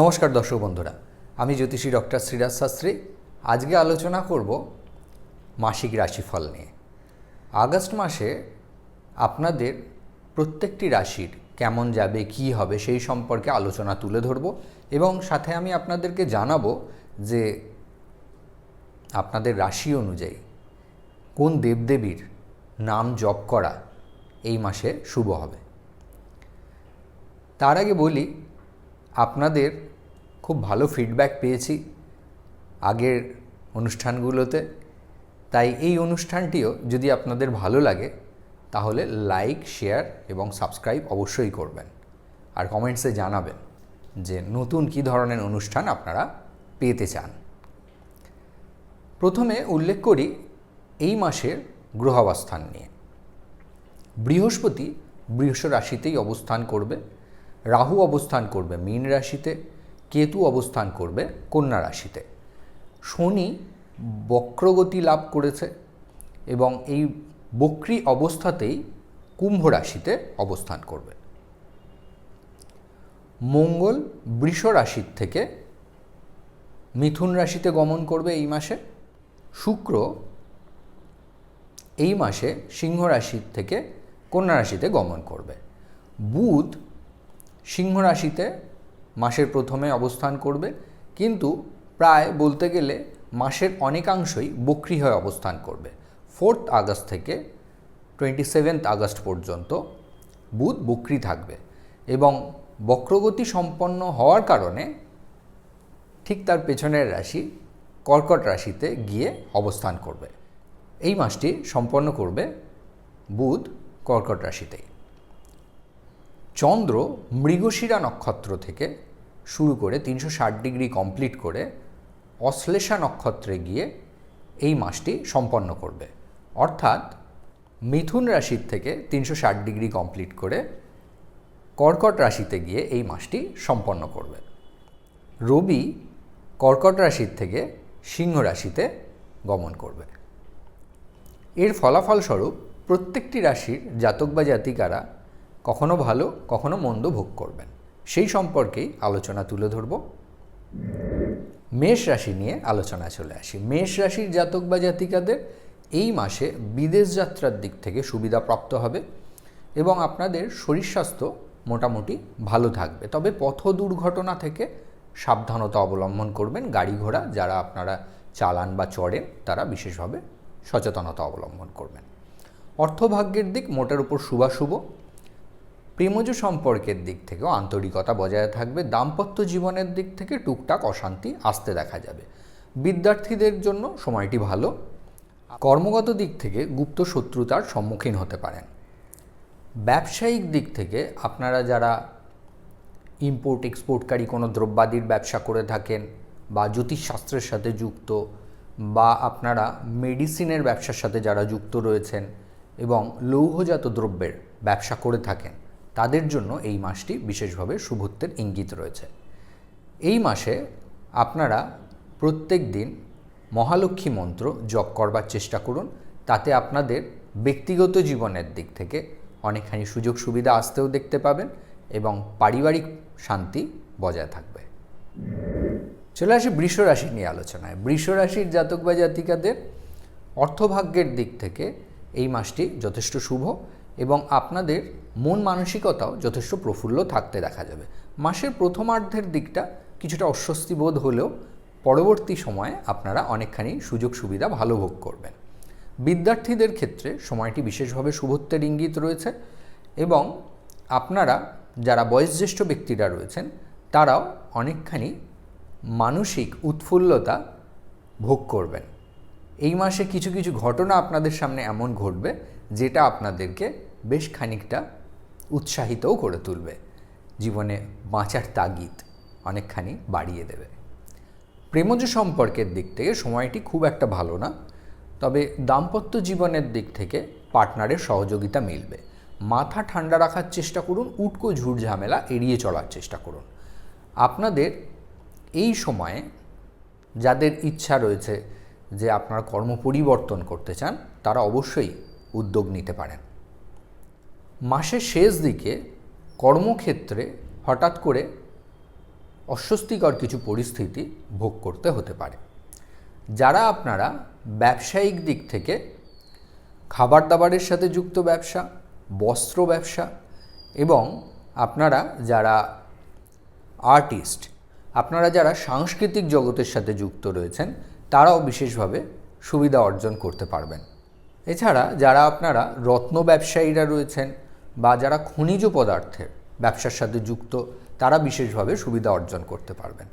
নমস্কার দর্শক বন্ধুরা, আমি জ্যোতিষী ডক্টর শ্রীরাজ শাস্ত্রী। আজকে আলোচনা করব মাসিক রাশিফল নিয়ে। আগস্ট মাসে আপনাদের প্রত্যেকটি রাশির কেমন যাবে, কি হবে, সেই সম্পর্কে আলোচনা তুলে ধরব এবং সাথে আমি আপনাদেরকে জানাব যে আপনাদের রাশি অনুযায়ী কোন দেবদেবীর নাম জপ করা এই মাসে শুভ হবে। তার আগে বলি আপনাদের খুব ভালো ফিডব্যাক পেয়েছি আগের অনুষ্ঠানগুলোতে। তাই এই অনুষ্ঠানটিও যদি আপনাদের ভালো লাগে, তাহলে লাইক শেয়ার এবং সাবস্ক্রাইব অবশ্যই করবেন। আর কমেন্টসে জানাবেন যে নতুন কী ধরনের অনুষ্ঠান আপনারা পেতে চান। প্রথমে উল্লেখ করি এই মাসের গ্রহাবস্থান নিয়ে। বৃহস্পতি বৃষ রাশিতেই অবস্থান করবে। রাহু অবস্থান করবে মীন রাশিতে, কেতু অবস্থান করবে কন্যা রাশিতে। শনি বক্রগতি লাভ করেছে এবং এই বক্রী অবস্থাতেই কুম্ভ রাশিতে অবস্থান করবে। মঙ্গল বৃষ রাশির থেকে মিথুন রাশিতে গমন করবে এই মাসে। শুক্র এই মাসে সিংহ রাশির থেকে কন্যা রাশিতে গমন করবে। বুধ সিংহ রাশিতে মাসের প্রথমে অবস্থান করবে, কিন্তু প্রায় বলতে গেলে মাসের অনেকাংশই বক্রি হয়ে অবস্থান করবে। ফোর্থ আগস্ট থেকে টোয়েন্টি সেভেন্থ আগস্ট পর্যন্ত বুধ বক্রি থাকবে এবং বক্রগতি সম্পন্ন হওয়ার কারণে ঠিক তার পেছনের রাশি কর্কট রাশিতে গিয়ে অবস্থান করবে। এই মাসটি সম্পন্ন করবে বুধ কর্কট রাশিতেই। চন্দ্র মৃগশিরা নক্ষত্র থেকে শুরু করে তিনশো ষাট ডিগ্রি কমপ্লিট করে অশ্লেষা নক্ষত্রে গিয়ে এই মাসটি সম্পন্ন করবে। অর্থাৎ মিথুন রাশির থেকে তিনশো ষাট ডিগ্রি কমপ্লিট করে কর্কট রাশিতে গিয়ে এই মাসটি সম্পন্ন করবে। রবি কর্কট রাশির থেকে সিংহ রাশিতে গমন করবে। এর ফলাফলস্বরূপ প্রত্যেকটি রাশির জাতক বা জাতিকারা কখনো ভালো, কখনো মন্দ ভোগ করবেন। সেই সম্পর্কেই আলোচনা তুলে ধরব। মেষ রাশি নিয়ে আলোচনা চলে আসি। মেষ রাশির জাতক বা জাতিকাদের এই মাসে বিদেশ যাত্রার দিক থেকে সুবিধা প্রাপ্ত হবে এবং আপনাদের শরীর স্বাস্থ্য মোটামুটি ভালো থাকবে। তবে পথ দুর্ঘটনা থেকে সাবধানতা অবলম্বন করবেন। গাড়ি ঘোড়া যারা আপনারা চালান বা চড়েন, তারা বিশেষভাবে সচেতনতা অবলম্বন করবেন। অর্থভাগ্যের দিক মোটের উপর শুভাশুভ। প্রেমজ সম্পর্কের দিক থেকেও আন্তরিকতা বজায় থাকবে, দাম্পত্য জীবনের দিক থেকে টুকটাক অশান্তি আসতে দেখা যাবে। বিদ্যার্থীদের জন্য সময়টি ভালো। কর্মগত দিক থেকে গুপ্ত শত্রুতার সম্মুখীন হতে পারেন। ব্যবসায়িক দিক থেকে আপনারা যারা ইম্পোর্ট এক্সপোর্টকারী কোনো দ্রব্যাদির ব্যবসা করে থাকেন বা জ্যোতিষশাস্ত্রের সাথে যুক্ত বা আপনারা মেডিসিনের ব্যবসার সাথে যারা যুক্ত রয়েছেন এবং লৌহজাত দ্রব্যের ব্যবসা করে থাকেন তাদের জন্য এই মাসটি বিশেষভাবে শুভত্বের ইঙ্গিত রয়েছে। এই মাসে আপনারা প্রত্যেক দিন মহালক্ষ্মী মন্ত্র জপ করবার চেষ্টা করুন, তাতে আপনাদের ব্যক্তিগত জীবনের দিক থেকে অনেকখানি সুযোগ সুবিধা আসতেও দেখতে পাবেন এবং পারিবারিক শান্তি বজায় থাকবে। চলে আসি বৃষ রাশি নিয়ে আলোচনায়। বৃষ রাশির জাতক বা জাতিকাদের অর্থভাগ্যের দিক থেকে এই মাসটি যথেষ্ট শুভ। এবং আপনাদের মন মানসিকতাও যথেষ্ট প্রফুল্ল থাকতে দেখা যাবে। মাসের প্রথমার্ধের দিকটা কিছুটা অস্বস্তি বোধ হলেও পরবর্তী সময়ে আপনারা অনেকখানি সুযোগ সুবিধা ভালো ভোগ করবেন। বিদ্যার্থীদের ক্ষেত্রে সময়টি বিশেষভাবে শুভত্বের ইঙ্গিত রয়েছে এবং আপনারা যারা বয়োজ্যেষ্ঠ ব্যক্তিরা রয়েছেন, তারাও অনেকখানি মানসিক উৎফুল্লতা ভোগ করবেন। এই মাসে কিছু কিছু ঘটনা আপনাদের সামনে এমন ঘটবে যেটা আপনাদেরকে বেশ খানিকটা উৎসাহিতও করে তুলবে। জীবনে বাঁচার তাগিদ অনেকখানি বাড়িয়ে দেবে। প্রেমজ সম্পর্কের দিক থেকে সময়টি খুব একটা ভালো না, তবে দাম্পত্য জীবনের দিক থেকে পার্টনারের সহযোগিতা মিলবে। মাথা ঠান্ডা রাখার চেষ্টা করুন, উটকো ঝুট ঝামেলা এড়িয়ে চলার চেষ্টা করুন। আপনাদের এই সময়ে যাদের ইচ্ছা রয়েছে যে আপনারা কর্ম পরিবর্তন করতে চান, তারা অবশ্যই উদ্যোগ নিতে পারেন। মাসের শেষ দিকে কর্মক্ষেত্রে হঠাৎ করে অস্বস্তিকর কিছু পরিস্থিতি ভোগ করতে হতে পারে। যারা আপনারা ব্যবসায়িক দিক থেকে খাবার দাবারের সাথে যুক্ত ব্যবসা, বস্ত্র ব্যবসা এবং আপনারা যারা আর্টিস্ট, আপনারা যারা সাংস্কৃতিক জগতের সাথে যুক্ত রয়েছেন, তারাও বিশেষভাবে সুবিধা অর্জন করতে পারবেন। এছাড়া যারা আপনারা রত্ন ব্যবসায়ীরা রয়েছেন বা যারা খনিজ পদার্থের ব্যবসার সাথে যুক্ত, তারা বিশেষভাবে সুবিধা অর্জন করতে পারবেন।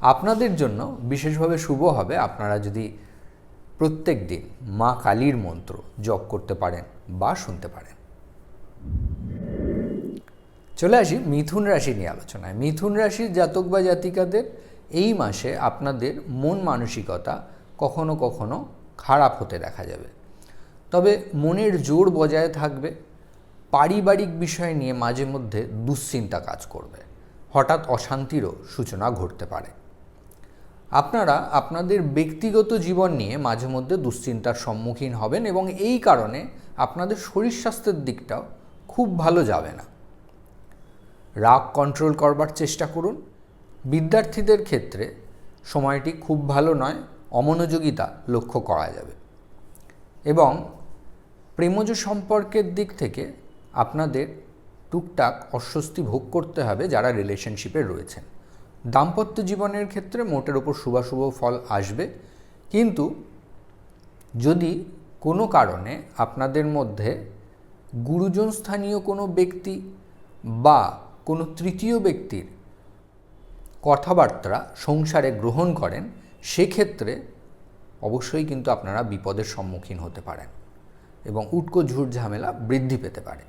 আপনাদের জন্য বিশেষভাবে শুভ হবে আপনারা যদি প্রত্যেক দিন মা কালীর মন্ত্র জপ করতে পারেন বা শুনতে পারেন। চলে আসি মিথুন রাশি নিয়ে আলোচনায়। মিথুন রাশির জাতক বা জাতিকাদের এই মাসে আপনাদের মন মানসিকতা কখনো কখনো খারাপ হতে দেখা যাবে। তবে মনের জোর বজায় থাকবে, পারিবারিক বিষয় নিয়ে মাঝে মধ্যে দুশ্চিন্তা কাজ করবে। হঠাৎ অশান্তিরও সূচনা ঘটতে পারে। আপনারা আপনাদের ব্যক্তিগত জীবন নিয়ে মাঝে মধ্যে দুশ্চিন্তার সম্মুখীন হবেন এবং এই কারণে আপনাদের শরীর স্বাস্থ্যের দিকটাও খুব ভালো যাবে না। রাগ কন্ট্রোল করবার চেষ্টা করুন। বিদ্যার্থীদের ক্ষেত্রে সময়টি খুব ভালো নয়, অমনোযোগিতা লক্ষ্য করা যাবে। এবং প্রেমজ সম্পর্কের দিক থেকে আপনাদের টুকটাক অস্বস্তি ভোগ করতে হবে যারা রিলেশনশিপে রয়েছেন। দাম্পত্য জীবনের ক্ষেত্রে মোটের ওপর শুভাশুভ ফল আসবে। কিন্তু যদি কোনো কারণে আপনাদের মধ্যে গুরুজন স্থানীয় কোনো ব্যক্তি বা কোনো তৃতীয় ব্যক্তির কথাবার্তা সংসারে গ্রহণ করেন, সেক্ষেত্রে অবশ্যই কিন্তু আপনারা বিপদের সম্মুখীন হতে পারেন। এবং উটকো ঝুট ঝামেলা বৃদ্ধি পেতে পারে।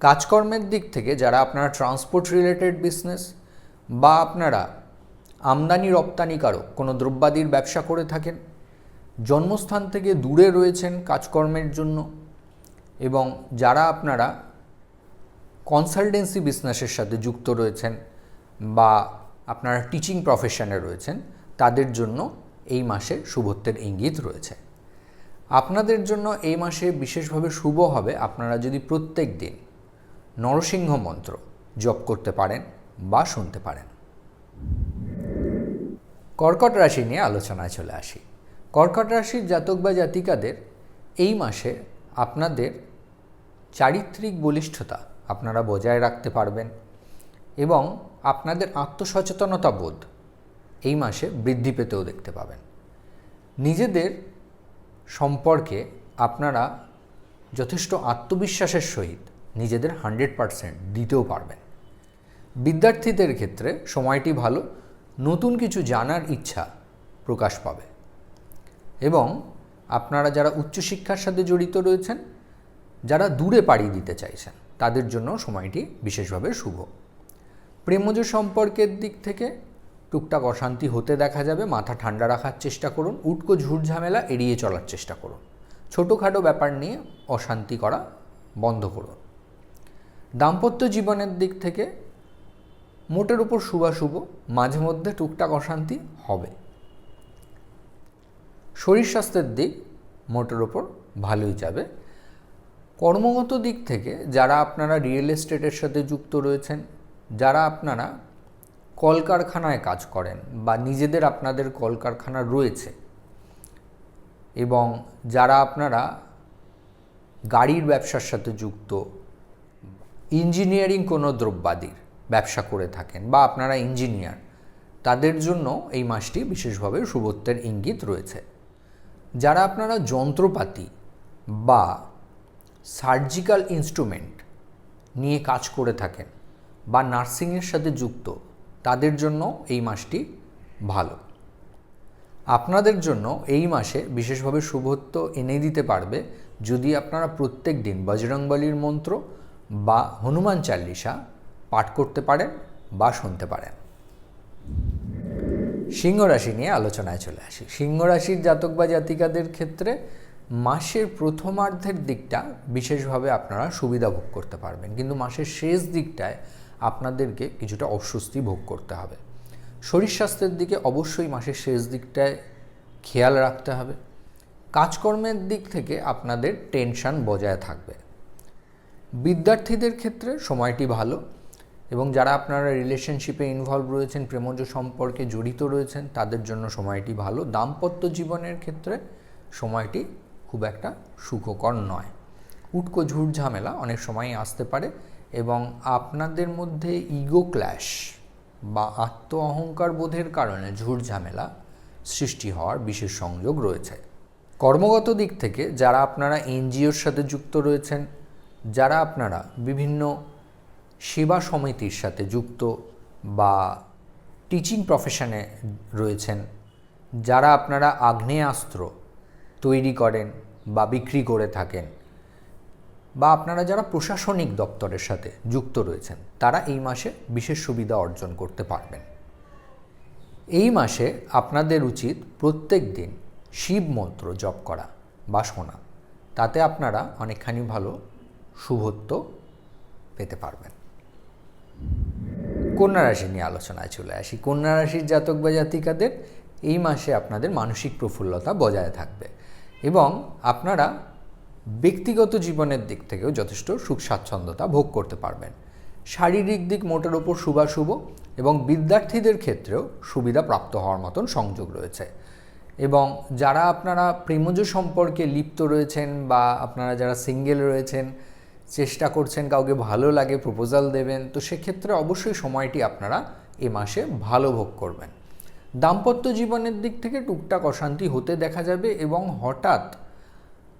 কাজকর্মের দিক থেকে যারা আপনারা ট্রান্সপোর্ট রিলেটেড বিজনেস বা আপনারা আমদানি রপ্তানিকারক কোনো দ্রব্যাদির ব্যবসা করে থাকেন, জন্মস্থান থেকে দূরে রয়েছেন কাজকর্মের জন্য এবং যারা আপনারা কনসালটেন্সি বিজনেসের সাথে যুক্ত রয়েছেন বা আপনারা টিচিং প্রফেশনে রয়েছেন, তাদের জন্য এই মাসে শুভত্বের ইঙ্গিত রয়েছে। আপনাদের জন্য এই মাসে বিশেষভাবে শুভ হবে আপনারা যদি প্রত্যেক দিন নরসিংহ মন্ত্র জপ করতে পারেন বা শুনতে পারেন। কর্কট রাশি নিয়ে আলোচনায় চলে আসি। কর্কট রাশির জাতক বা জাতিকাদের এই মাসে আপনাদের চারিত্রিক বলিষ্ঠতা আপনারা বজায় রাখতে পারবেন এবং আপনাদের আত্মসচেতনতা বোধ এই মাসে বৃদ্ধি পেতেও দেখতে পাবেন। নিজেদের সম্পর্কে আপনারা যথেষ্ট আত্মবিশ্বাসের সহিত নিজেদের হান্ড্রেড পারসেন্ট দিতেও পারবেন। বিদ্যার্থীদের ক্ষেত্রে সময়টি ভালো, নতুন কিছু জানার ইচ্ছা প্রকাশ পাবে। এবং আপনারা যারা উচ্চশিক্ষার সাথে জড়িত রয়েছেন, যারা দূরে পাড়ি দিতে চাইছেন, তাদের জন্য সময়টি বিশেষভাবে শুভ। প্রেমজ সম্পর্কের দিক থেকে টুকটাক অশান্তি হতে দেখা যাবে, মাথা ঠান্ডা রাখার চেষ্টা করুন, উটকো ঝামেলা এড়িয়ে চলার চেষ্টা করুন। ছোটোখাটো ব্যাপার নিয়ে অশান্তি করা বন্ধ করুন। দাম্পত্য জীবনের দিক থেকে মোটের উপর শুভাশুভ, মাঝে মধ্যে টুকটাক অশান্তি হবে। শরীর স্বাস্থ্যের দিক মোটের ওপর ভালোই যাবে। কর্মগত দিক থেকে যারা আপনারা রিয়েল এস্টেটের সাথে যুক্ত রয়েছেন, যারা আপনারা কলকারখানায় কাজ করেন বা নিজেদের আপনাদের কলকারখানা রয়েছে এবং যারা আপনারা গাড়ির ব্যবসার সাথে যুক্ত, ইঞ্জিনিয়ারিং কোনো দ্রব্যাদির ব্যবসা করে থাকেন বা আপনারা ইঞ্জিনিয়ার, তাদের জন্য এই মাসটি বিশেষভাবে শুভত্বের ইঙ্গিত রয়েছে। যারা আপনারা যন্ত্রপাতি বা সার্জিক্যাল ইনস্ট্রুমেন্ট নিয়ে কাজ করে থাকেন বা নার্সিংয়ের সাথে যুক্ত তাদের জন্য এই মাসটি ভালো। আপনাদের জন্য এই মাসে বিশেষভাবে শুভত্ব এনে দিতে পারবে যদি আপনারা প্রত্যেক দিন বজরংবলির মন্ত্র বা হনুমান চাল্লিশা পাঠ করতে পারেন বা শুনতে পারেন। সিংহ রাশি নিয়ে আলোচনায় চলে আসি। সিংহ রাশির জাতক বা জাতিকাদের ক্ষেত্রে মাসের প্রথমার্ধের দিকটা বিশেষভাবে আপনারা সুবিধা ভোগ করতে পারবেন। কিন্তু মাসের শেষ দিকটায় আপনাদেরকে কিছুটা অস্বস্তি ভোগ করতে হবে। শরীর স্বাস্থ্যের দিকে অবশ্যই মাসের শেষ দিকটায় খেয়াল রাখতে হবে। কাজকর্মের দিক থেকে আপনাদের টেনশন বজায় থাকবে। বিদ্যার্থীদের ক্ষেত্রে সময়টি ভালো এবং যারা আপনারা রিলেশনশিপে ইনভলভ রয়েছেন, প্রেমজ সম্পর্কে জড়িত রয়েছেন, তাদের জন্য সময়টি ভালো। দাম্পত্য জীবনের ক্ষেত্রে সময়টি খুব একটা সুখকর নয়। উটকো ঝুট ঝামেলা অনেক সময়ই আসতে পারে। এবং আপনাদের মধ্যে ইগো ক্ল্যাশ বা আত্ম অহংকার বোধের কারণে ঝুট ঝামেলা সৃষ্টি হওয়ার বিশেষ সংযোগ রয়েছে। কর্মগত দিক থেকে যারা আপনারা এনজিওর সাথে যুক্ত রয়েছেন, যারা আপনারা বিভিন্ন সেবা সমিতির সাথে যুক্ত বা টিচিং প্রফেশনে রয়েছেন, যারা আপনারা আগ্নেয়াস্ত্র তৈরি করেন বা বিক্রি করে থাকেন বা আপনারা যারা প্রশাসনিক দপ্তরের সাথে যুক্ত রয়েছেন, তারা এই মাসে বিশেষ সুবিধা অর্জন করতে পারবেন। এই মাসে আপনাদের উচিত প্রত্যেক দিন শিব মন্ত্র জপ করা বা শোনা তাতে আপনারা অনেকখানি ভালো শুভত্ব পেতে পারবেন। কন্যা রাশি নিয়ে আলোচনায় চলে আসি। কন্যা রাশির জাতক বা জাতিকাদের এই মাসে আপনাদের মানসিক প্রফুল্লতা বজায় থাকবে এবং আপনারা ব্যক্তিগত জীবনের দিক থেকেও যথেষ্ট সুখ স্বাচ্ছন্দ্যতা ভোগ করতে পারবেন। শারীরিক দিক মোটের ওপর শুভাশুভ এবং বিদ্যার্থীদের ক্ষেত্রেও সুবিধা প্রাপ্ত হওয়ার মতন সংযোগ রয়েছে। এবং যারা আপনারা প্রেমজ সম্পর্কে লিপ্ত রয়েছেন বা আপনারা যারা সিঙ্গেল রয়েছেন, চেষ্টা করছেন কাউকে ভালো লাগে, প্রপোজাল দেবেন, তো সেক্ষেত্রে অবশ্যই সময়টি আপনারা এ মাসে ভালো ভোগ করবেন। দাম্পত্য জীবনের দিক থেকে টুকটাক অশান্তি হতে দেখা যাবে এবং হঠাৎ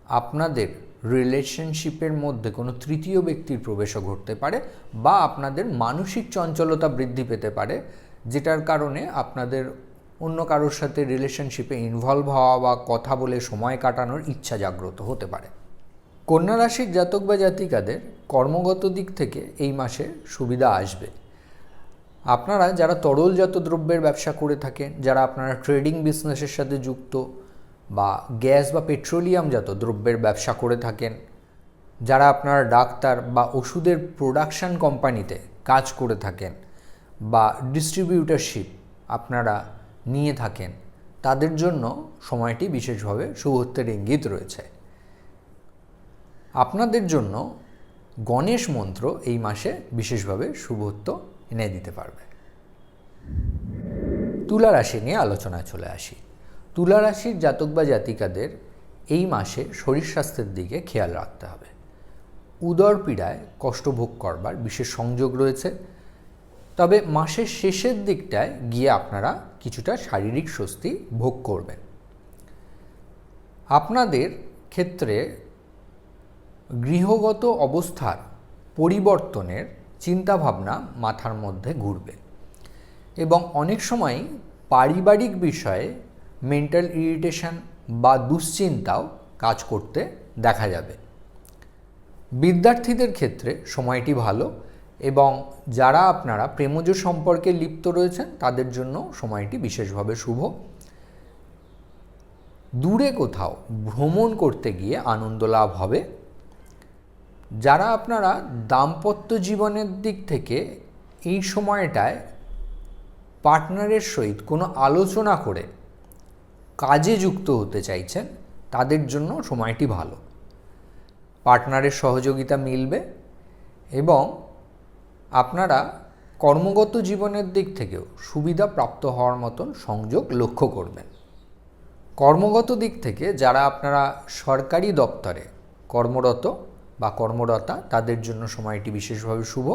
আপনাদের রিলেশনশিপের মধ্যে কোনো তৃতীয় ব্যক্তির প্রবেশও ঘটতে পারে বা আপনাদের মানসিক চঞ্চলতা বৃদ্ধি পেতে পারে, যেটার কারণে আপনাদের অন্য কারোর সাথে রিলেশনশিপে ইনভলভ হওয়া বা কথা বলে সময় কাটানোর ইচ্ছা জাগ্রত হতে পারে। কন্যা রাশির জাতক বা জাতিকাদের কর্মগত দিক থেকে এই মাসে সুবিধা আসবে। আপনারা যারা তরলজাত দ্রব্যের ব্যবসা করে থাকেন, যারা আপনারা ট্রেডিং বিজনেসের সাথে যুক্ত বা গ্যাস বা পেট্রোলিয়ামজাত দ্রব্যের ব্যবসা করে থাকেন, যারা আপনার ডাক্তার বা ওষুধের প্রোডাকশন কোম্পানিতে কাজ করে থাকেন বা ডিস্ট্রিবিউটারশিপ আপনারা নিয়ে থাকেন, তাদের জন্য সময়টি বিশেষভাবে শুভত্বের ইঙ্গিত রয়েছে। আপনাদের জন্য গণেশ মন্ত্র এই মাসে বিশেষভাবে শুভত্ব এনে দিতে পারবে। তুলা রাশি নিয়ে আলোচনায় চলে আসি। তুলা রাশির জাতক বা জাতিকাদের এই মাসে শরীর স্বাস্থ্যের দিকে খেয়াল রাখতে হবে। উদর পীড়ায় কষ্টভোগ করবার বিশেষ সংযোগ রয়েছে। তবে মাসের শেষের দিকটায় গিয়ে আপনারা কিছুটা শারীরিক স্বস্তি ভোগ করবেন। আপনাদের ক্ষেত্রে গৃহগত অবস্থার পরিবর্তনের চিন্তাভাবনা মাথার মধ্যে ঘুরবে। এবং অনেক সময় পারিবারিক বিষয়ে মেন্টাল ইরিটেশন বা দুশ্চিন্তাও কাজ করতে দেখা যাবে। বিদ্যার্থীদের ক্ষেত্রে সময়টি ভালো এবং যারা আপনারা প্রেমজ সম্পর্কে লিপ্ত রয়েছেন, তাদের জন্য সময়টি বিশেষভাবে শুভ। দূরে কোথাও ভ্রমণ করতে গিয়ে আনন্দ লাভ হবে। যারা আপনারা দাম্পত্য জীবনের দিক থেকে এই সময়টায় পার্টনারের সহিত কোনো আলোচনা করে কাজে যুক্ত হতে চাইছেন, তাদের জন্য সময়টি ভালো। পার্টনারের সহযোগিতা মিলবে এবং আপনারা কর্মগত জীবনের দিক থেকেও সুবিধা প্রাপ্ত হওয়ার মতন সংযোগ লক্ষ্য করবেন। কর্মগত দিক থেকে যারা আপনারা সরকারি দপ্তরে কর্মরত বা কর্মরতা তাদের জন্য সময়টি বিশেষভাবে শুভ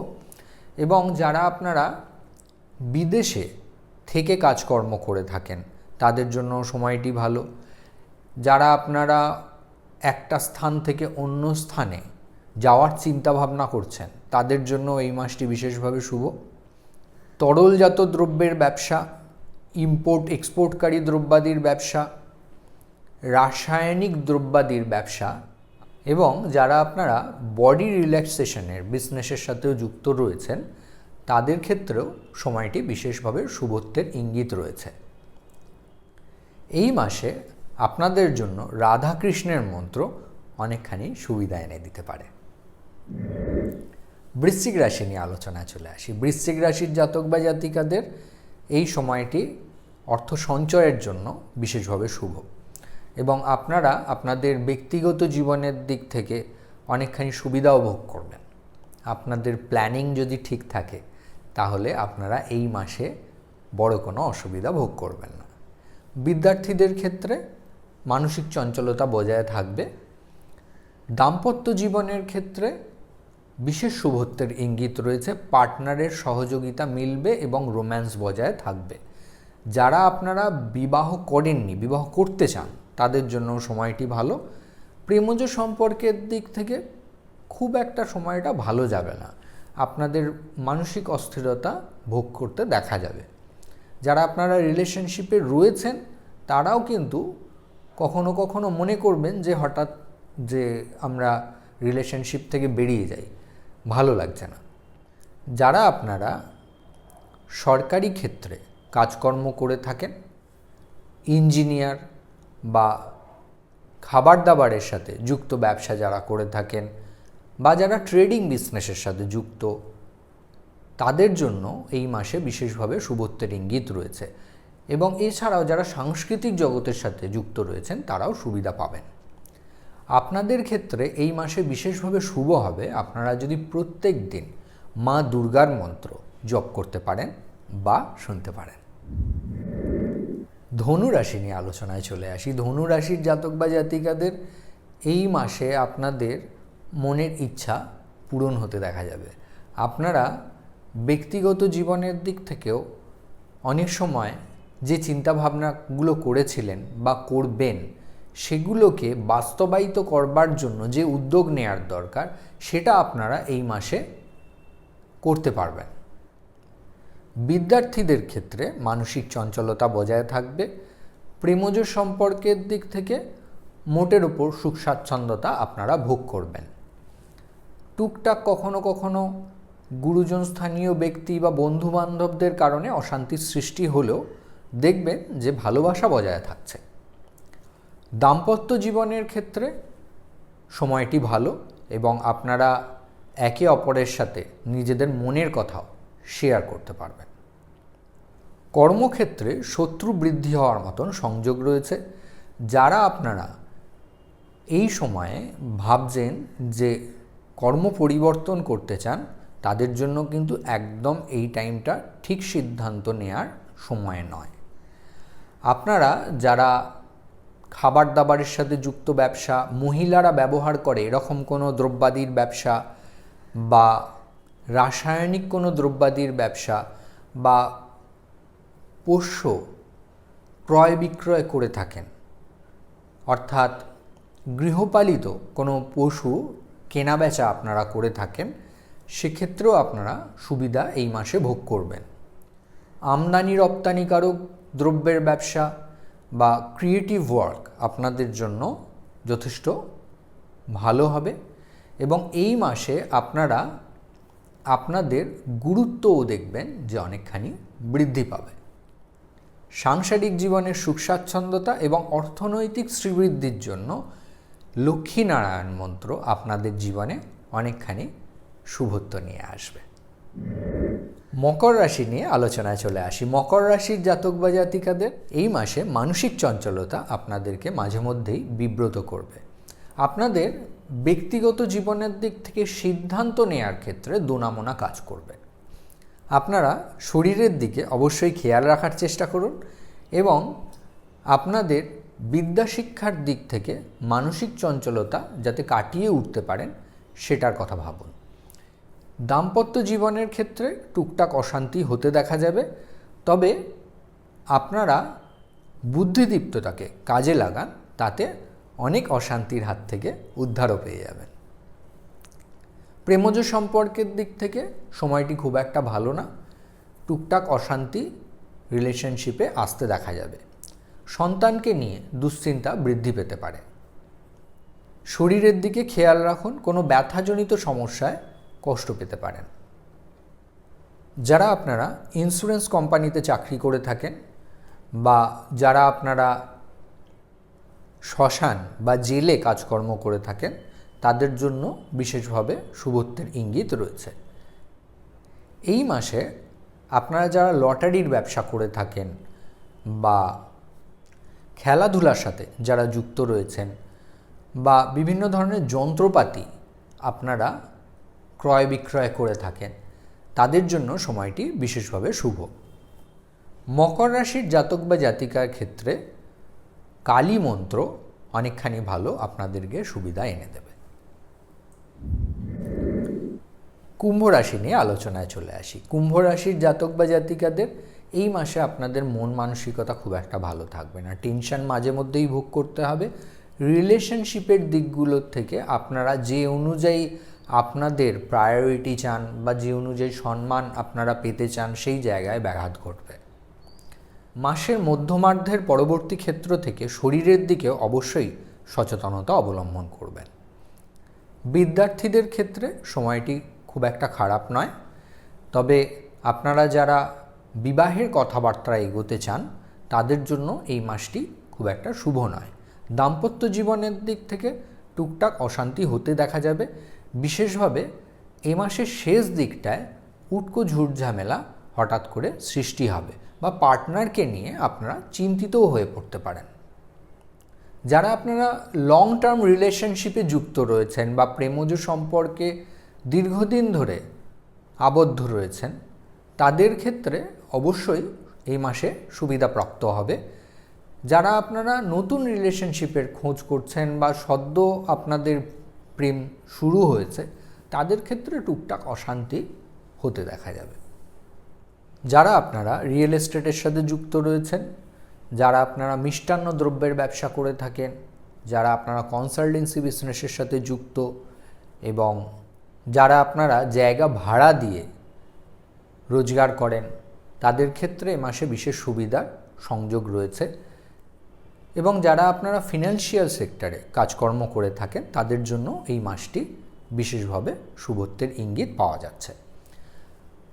এবং যারা আপনারা বিদেশে থেকে কাজকর্ম করে থাকেন তাদের জন্য সময়টি ভালো। যারা আপনারা একটা স্থান থেকে অন্য স্থানে যাওয়ার চিন্তা ভাবনা করছেন, তাদের জন্য এই মাসটি বিশেষভাবে শুভ। তরলজাত দ্রব্যের ব্যবসা ইম্পোর্ট এক্সপোর্টকারী দ্রব্যাদির ব্যবসা, রাসায়নিক দ্রব্যাদির ব্যবসা এবং যারা আপনারা বডি রিল্যাক্সেশনের বিজনেসের সাথেও যুক্ত রয়েছেন, তাদের ক্ষেত্রেও সময়টি বিশেষভাবে শুভত্বের ইঙ্গিত রয়েছে। এই মাসে আপনাদের জন্য রাধাকৃষ্ণের মন্ত্র অনেকখানি সুবিধা এনে দিতে পারে। বৃশ্চিক রাশি নিয়ে আলোচনায় চলে আসি। বৃশ্চিক রাশির জাতক বা জাতিকাদের এই সময়টি অর্থ সঞ্চয়ের জন্য বিশেষভাবে শুভ। এবং আপনারা আপনাদের ব্যক্তিগত জীবনের দিক থেকে অনেকখানি সুবিধাও ভোগ করবেন। আপনাদের প্ল্যানিং যদি ঠিক থাকে, তাহলে আপনারা এই মাসে বড় কোনো অসুবিধা ভোগ করবেন না। বিদ্যার্থীদের ক্ষেত্রে মানসিক চঞ্চলতা বজায় থাকবে। দাম্পত্য জীবনের ক্ষেত্রে বিশেষ শুভত্বের ইঙ্গিত রয়েছে, পার্টনারের সহযোগিতা মিলবে এবং রোম্যান্স বজায় থাকবে। যারা আপনারা বিবাহ করেননি, বিবাহ করতে চান, তাদের জন্য সময়টি ভালো। প্রেমজ সম্পর্কের দিক থেকে খুব একটা সময়টা ভালো যাবে না। আপনাদের মানসিক অস্থিরতা ভোগ করতে দেখা যাবে। যারা আপনারা রিলেশনশিপে রয়েছেন, তারাও কিন্তু কখনো কখনো মনে করবেন যে হঠাৎ যে আমরা রিলেশনশিপ থেকে বেরিয়ে যাই। ভালো লাগছে না। যারা আপনারা সরকারি ক্ষেত্রে কাজকর্ম করে থাকেন ইঞ্জিনিয়ার বা খাবার দাবারের সাথে যুক্ত ব্যবসা যারা করে থাকেন বা যারা ট্রেডিং বিজনেসের সাথে যুক্ত তাদের জন্য এই মাসে বিশেষভাবে শুভত্বের ইঙ্গিত রয়েছে এবং এছাড়াও যারা সাংস্কৃতিক জগতের সাথে যুক্ত রয়েছেন, তারাও সুবিধা পাবেন। আপনাদের ক্ষেত্রে এই মাসে বিশেষভাবে শুভ হবে আপনারা যদি প্রত্যেক দিন মা দুর্গার মন্ত্র জপ করতে পারেন বা শুনতে পারেন। ধনুরাশি নিয়ে আলোচনায় চলে আসি। ধনুরাশির জাতক বা জাতিকাদের এই মাসে আপনাদের মনের ইচ্ছা পূরণ হতে দেখা যাবে। আপনারা ব্যক্তিগত জীবনের দিক থেকেও অনেক সময় যে চিন্তাভাবনাগুলো করেছিলেন বা করবেন, সেগুলোকে বাস্তবায়িত করবার জন্য যে উদ্যোগ নেয়ার দরকার, সেটা আপনারা এই মাসে করতে পারবেন। বিদ্যার্থীদের ক্ষেত্রে মানসিক চঞ্চলতা বজায় থাকবে, প্রেমজ সম্পর্কের দিক থেকে মোটের ওপর সুখ স্বাচ্ছন্দ্যতা আপনারা ভোগ করবেন। টুকটাক কখনো কখনো গুরুজন স্থানীয় ব্যক্তি বা বন্ধু বান্ধবদের কারণে অশান্তির সৃষ্টি হলেও দেখবেন যে ভালোবাসা বজায় থাকছে। দাম্পত্য জীবনের ক্ষেত্রে সময়টি ভালো এবং আপনারা একে অপরের সাথে নিজেদের মনের কথাও শেয়ার করতে পারবেন। কর্মক্ষেত্রে শত্রু বৃদ্ধি হওয়ার মতন সংযোগ রয়েছে, যারা আপনারা এই সময়ে ভাবছেন যে কর্ম পরিবর্তন করতে চান তাদের জন্য কিন্তু একদম এই টাইমটা ঠিক সিদ্ধান্ত নেয়ার সময় নয়। আপনারা যারা খাবার দাবারের সাথে যুক্ত ব্যবসা, মহিলারা ব্যবহার করে এরকম কোনো দ্রব্যাদির ব্যবসা বা রাসায়নিক কোনো দ্রব্যাদির ব্যবসা বা পোষ্য ক্রয় বিক্রয় করে থাকেন, অর্থাৎ গৃহপালিত কোনো পশু কেনাবেচা আপনারা করে থাকেন সেক্ষেত্রেও আপনারা সুবিধা এই মাসে ভোগ করবেন। আমদানি রপ্তানিকারক দ্রব্যের ব্যবসা বা ক্রিয়েটিভ ওয়ার্ক আপনাদের জন্য যথেষ্ট ভালো হবে এবং এই মাসে আপনারা আপনাদের গুরুত্বও দেখবেন যে অনেকখানি বৃদ্ধি পাবে। সাংসারিক জীবনের সুখ স্বাচ্ছন্দ্যতা এবং অর্থনৈতিক শ্রীবৃদ্ধির জন্য লক্ষ্মীনারায়ণ মন্ত্র আপনাদের জীবনে অনেকখানি শুভত্ব নিয়ে আসবে। মকর রাশি নিয়ে আলোচনায় চলে আসি। মকর রাশির জাতক বা জাতিকাদের এই মাসে মানসিক চঞ্চলতা আপনাদেরকে মাঝে মধ্যেই বিব্রত করবে। আপনাদের ব্যক্তিগত জীবনের দিক থেকে সিদ্ধান্ত নেয়ার ক্ষেত্রে দোনামোনা কাজ করবে। আপনারা শরীরের দিকে অবশ্যই খেয়াল রাখার চেষ্টা করুন এবং আপনাদের বিদ্যা শিক্ষার দিক থেকে মানসিক চঞ্চলতা যাতে কাটিয়ে উঠতে পারেন, সেটার কথা ভাবুন। দাম্পত্য জীবনের ক্ষেত্রে টুকটাক অশান্তি হতে দেখা যাবে, তবে আপনারা বুদ্ধিদীপ্ততাকে কাজে লাগান, তাতে অনেক অশান্তির হাত থেকে উদ্ধারও পেয়ে যাবেন। প্রেমজ সম্পর্কের দিক থেকে সময়টি খুব একটা ভালো না, টুকটাক অশান্তি রিলেশনশিপে আসতে দেখা যাবে। সন্তানকে নিয়ে দুশ্চিন্তা বৃদ্ধি পেতে পারে। শরীরের দিকে খেয়াল রাখুন, কোনো ব্যথাজনিত সমস্যায় কষ্ট পেতে পারেন। যারা আপনারা ইন্স্যুরেন্স কোম্পানিতে চাকরি করে থাকেন বা যারা আপনারা শ্মশান বা জেলে কাজকর্ম করে থাকেন, তাদের জন্য বিশেষভাবে শুভত্বের ইঙ্গিত রয়েছে। এই মাসে আপনারা যারা লটারির ব্যবসা করে থাকেন বা খেলাধুলার সাথে যারা যুক্ত রয়েছেন বা বিভিন্ন ধরনের যন্ত্রপাতি আপনারা ক্রয় বিক্রয় করে থাকেন। তাদের জন্য সময়টি বিশেষভাবে শুভ। মকর রাশির জাতক বা জাতিকার ক্ষেত্রে কালী মন্ত্র অনেকখানি ভালো আপনাদেরকে সুবিধা এনে দেবে। কুম্ভ রাশি নিয়ে আলোচনায় চলে আসি। কুম্ভ রাশির জাতক বা জাতিকাদের এই মাসে আপনাদের মন মানসিকতা খুব একটা ভালো থাকবে না। টেনশন মাঝে মধ্যেই ভোগ করতে হবে। রিলেশনশিপের দিকগুলোর থেকে আপনারা যে অনুযায়ী আপনাদের প্রায়োরিটি চান বা যে অনুযায়ী সম্মান আপনারা পেতে চান সেই জায়গায় ব্যাঘাত ঘটবে। মাসের মধ্যমার্ধের পরবর্তী ক্ষেত্র থেকে শরীরের দিকে অবশ্যই সচেতনতা অবলম্বন করবেন। বিদ্যার্থীদের ক্ষেত্রে সময়টি খুব একটা খারাপ নয়, তবে আপনারা যারা বিবাহের কথাবার্তা এগোতে চান, তাদের জন্য এই মাসটি খুব একটা শুভ নয়। দাম্পত্য জীবনের দিক থেকে টুকটাক অশান্তি হতে দেখা যাবে বিশেষভাবে এ মাসের শেষ দিকটায় উটকো ঝুট ঝামেলা হঠাৎ করে সৃষ্টি হবে বা পার্টনারকে নিয়ে আপনারা চিন্তিতও হয়ে পড়তে পারেন। যারা আপনারা লং টার্ম রিলেশনশিপে যুক্ত রয়েছেন বা প্রেমজ সম্পর্কে দীর্ঘদিন ধরে আবদ্ধ রয়েছেন, তাদের ক্ষেত্রে অবশ্যই এই মাসে সুবিধাপ্রাপ্ত হবে। যারা আপনারা নতুন রিলেশনশিপের খোঁজ করছেন বা সদ্য আপনাদের প্রেম শুরু হয়েছে, তাদের ক্ষেত্রে টুকটাক অশান্তি হতে দেখা যাবে। যারা আপনারা রিয়েল এস্টেটের সাথে যুক্ত রয়েছেন, যারা আপনারা মিষ্টান্ন দ্রব্যের ব্যবসা করে থাকেন, যারা আপনারা কনসালটেন্সি বিজনেসের সাথে যুক্ত এবং যারা আপনারা জায়গা ভাড়া দিয়ে রোজগার করেন, তাদের ক্ষেত্রে এ মাসে বিশেষ সুবিধার সংযোগ রয়েছে। এবং যারা আপনারা ফিনান্সিয়াল সেক্টরে কাজকর্ম করে থাকেন, তাদের জন্য এই মাসটি বিশেষভাবে শুভত্বের ইঙ্গিত পাওয়া যাচ্ছে।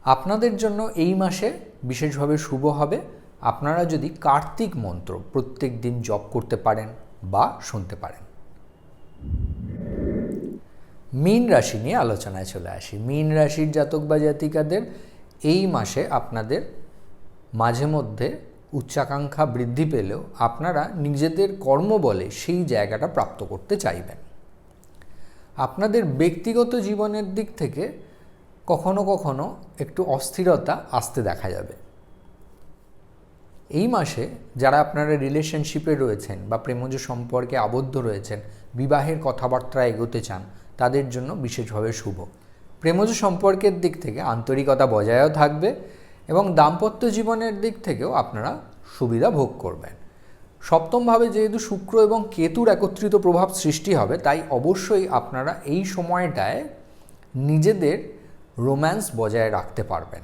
আপনাদের জন্য এই মাসে বিশেষভাবে শুভ হবে। আপনারা যদি কার্তিক মন্ত্র প্রত্যেক দিন জপ করতে পারেন বা শুনতে পারেন। মীন রাশি নিয়ে আলোচনায় চলে আসি। মীন রাশির জাতক বা জাতিকাদের এই মাসে আপনাদের মাঝে মধ্যে উচ্চাকাঙ্ক্ষা বৃদ্ধি পেলেও আপনারা নিজেদের কর্মবলে সেই জায়গাটা প্রাপ্ত করতে চাইবেন। আপনাদের ব্যক্তিগত জীবনের দিক থেকে কখনো কখনো একটু অস্থিরতা আসতে দেখা যাবে। এই মাসে যারা আপনারা রিলেশনশিপে রয়েছেন বা প্রেমজ সম্পর্কে আবদ্ধ রয়েছেন, বিবাহের কথাবার্তা এগোতে চান, তাদের জন্য বিশেষভাবে শুভ। প্রেমজ সম্পর্কের দিক থেকে আন্তরিকতা বজায়ও থাকবে এবং দাম্পত্য জীবনের দিক থেকেও আপনারা সুবিধা ভোগ করবেন। সপ্তমভাবে যেহেতু শুক্র এবং কেতুর একত্রিত প্রভাব সৃষ্টি হবে, তাই অবশ্যই আপনারা এই সময়টায় নিজেদের রোম্যান্স বজায় রাখতে পারবেন।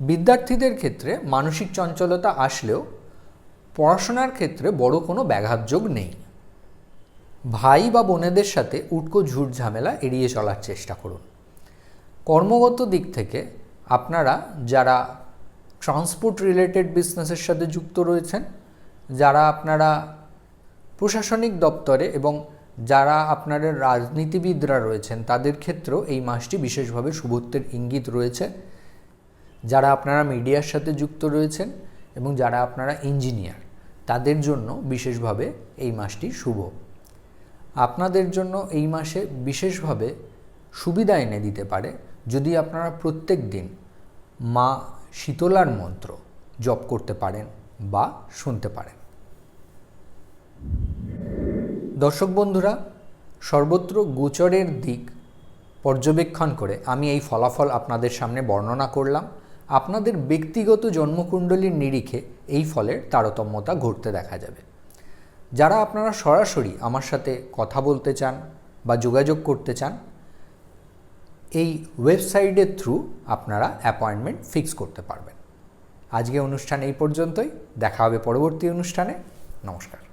বিদ্যার্থীদের ক্ষেত্রে মানসিক চঞ্চলতা আসলেও পড়াশোনার ক্ষেত্রে বড় কোনো ব্যাঘাতযোগ নেই। ভাই বা বোনেদের সাথে উটকো ঝুট ঝামেলা এড়িয়ে চলার চেষ্টা করুন। কর্মগত দিক থেকে আপনারা যারা ট্রান্সপোর্ট রিলেটেড বিজনেসের সাথে যুক্ত রয়েছেন, যারা আপনারা প্রশাসনিক দপ্তরে এবং যারা আপনাদের রাজনীতিবিদরা রয়েছেন, তাদের ক্ষেত্রেও এই মাসটি বিশেষভাবে শুভত্বের ইঙ্গিত রয়েছে। যারা আপনারা মিডিয়ার সাথে যুক্ত রয়েছেন এবং যারা আপনারা ইঞ্জিনিয়ার তাদের জন্য বিশেষভাবে এই মাসটি শুভ। আপনাদের জন্য এই মাসে বিশেষভাবে সুবিধা এনে দিতে পারে যদি আপনারা প্রত্যেক দিন মা শীতলার মন্ত্র জপ করতে পারেন বা শুনতে পারেন। দর্শক বন্ধুরা, সর্বত্র গোচরের দিক পর্যবেক্ষণ করে আমি এই ফলাফল আপনাদের সামনে বর্ণনা করলাম। আপনাদের ব্যক্তিগত জন্মকুণ্ডলীর নিরিখে এই ফলের তারতম্যতা ঘটতে দেখা যাবে। যারা আপনারা সরাসরি আমার সাথে কথা বলতে চান বা যোগাযোগ করতে চান এই ওয়েবসাইটের থ্রু আপনারা অ্যাপয়েন্টমেন্ট ফিক্স করতে পারবেন। আজকে অনুষ্ঠান এই পর্যন্তই। দেখা হবে পরবর্তী অনুষ্ঠানে। নমস্কার।